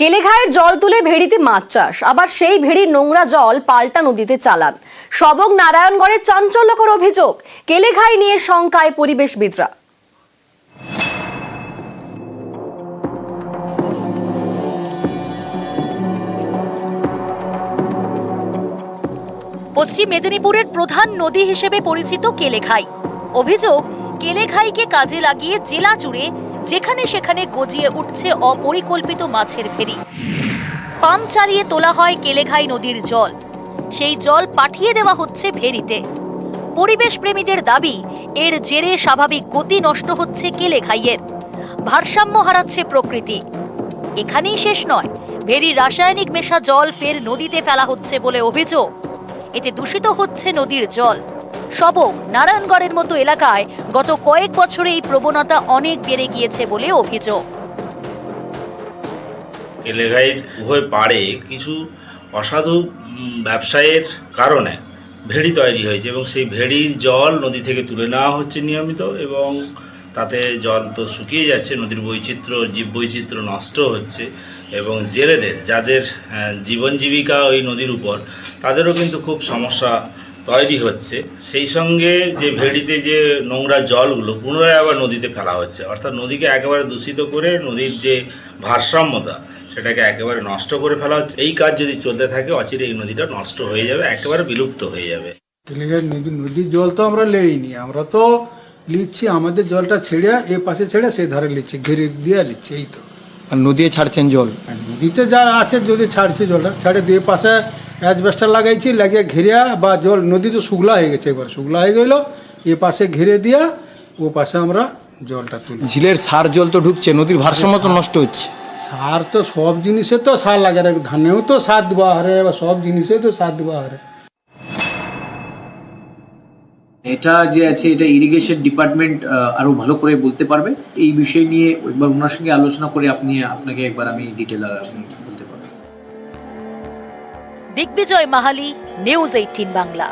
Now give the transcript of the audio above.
কেলেঘায়ের জল তুলে ভেড়িতে মাছ চাষ। আবার সেই ভেড়ির নোংরা জল পাল্টা নদীতে চালান। সবক নারায়ণগড়ের চাঞ্চল্যকর অভিযোগ। কেলেঘাই নিয়ে শঙ্কায় পরিবেশবিদরা। পশ্চিম মেদিনীপুরের প্রধান নদী হিসেবে পরিচিত কেলেঘাই। অভিযোগ, কেলেঘাইকে কাজে লাগিয়ে জেলা জুড়ে যেখানে সেখানে গজিয়ে উঠছে অপরিকল্পিত মাছের ফেরি। পাম্প চালিয়ে তোলা হয় কেলেঘাই নদীর জল। সেই জল পাঠিয়ে দেওয়া হচ্ছে ভেরিতে পরিবেশ প্রেমীদের দাবি, এর জেরে স্বাভাবিক গতি নষ্ট হচ্ছে কেলেঘাইয়ের। ভারসাম্য হারাচ্ছে প্রকৃতি। এখানেই শেষ নয়। ভেরির রাসায়নিক মেশা জল ফের নদীতে ফেলা হচ্ছে বলে অভিযোগ। এতে দূষিত হচ্ছে নদীর জল। সবক নারায়ণগড়ের মতো এলাকায় গত কয়েক বছরে এই প্রবণতা অনেক বেড়ে গিয়েছে বলে অভিযোগ। এলাকায় উভয় পাড়ে কিছু অসাধু ব্যবসায়ের কারণে ভেড়ি তৈরি হয়েছে এবং সেই ভেড়ির জল নদী থেকে তুলে নেওয়া হচ্ছে নিয়মিত এবং তাতে জল তো শুকিয়ে যাচ্ছে, নদীর বৈচিত্র্য, জীব বৈচিত্র্য নষ্ট হচ্ছে এবং জেলেদের, যাদের জীবন জীবিকা ওই নদীর উপর, তাদেরও কিন্তু খুব সমস্যা তৈরি হচ্ছে সেই সঙ্গে যে ভেড়িতে যে নোংরা জলগুলো পুনরায় আবার নদীতে ফেলা হচ্ছে অর্থাৎ নদীকে একেবারে দূষিত করে নদীর যে ভারসাম্যতা সেটাকে একেবারে নষ্ট করে ফেলা হচ্ছে। এই কাজ যদি চলতে থাকে অচিরে এই নদীটা নষ্ট হয়ে যাবে একেবারে বিলুপ্ত হয়ে যাবে। নদীর জল তো আমরা লেইনি আমরা তো লিচ্ছি আমাদের জলটা ছেড়ে এ পাশে ছেড়ে সেই ধারে লিচ্ছি ঘিরে দিয়ে লিচ্ছি এই তো। আর নদীতে ছাড়ছেন জল? নদীতে যা আছে যদি ছাড়ছে জলটা ছাড়ে দিয়ে পাশে অ্যাজবেস্টার লাগাইছি লাগিয়ে ঘিরিয়া বা জল নদী তো শুকলা হয়ে গেছে এবার। শুকলা হয়ে গেল এ পাশে ঘিরে দিয়া ও পাশে আমরা জলটা তুলি। ঝিলের সার জল তো ঢুকছে নদীর ভারসাম্য তো নষ্ট হচ্ছে। সার তো সব জিনিসে তো সার লাগে রে ধানেও তো সার দেওয়া হারে বা সব জিনিসে তো সার দেওয়া হারে এটা যে আছে এটা ইরিগেশন ডিপার্টমেন্ট আরও ভালো করে বলতে পারবে। এই বিষয় নিয়ে একবার ওনার সঙ্গে আলোচনা করে আপনি আপনাকে একবার আমি detail Digbijay Mahali news eighteen Bangla.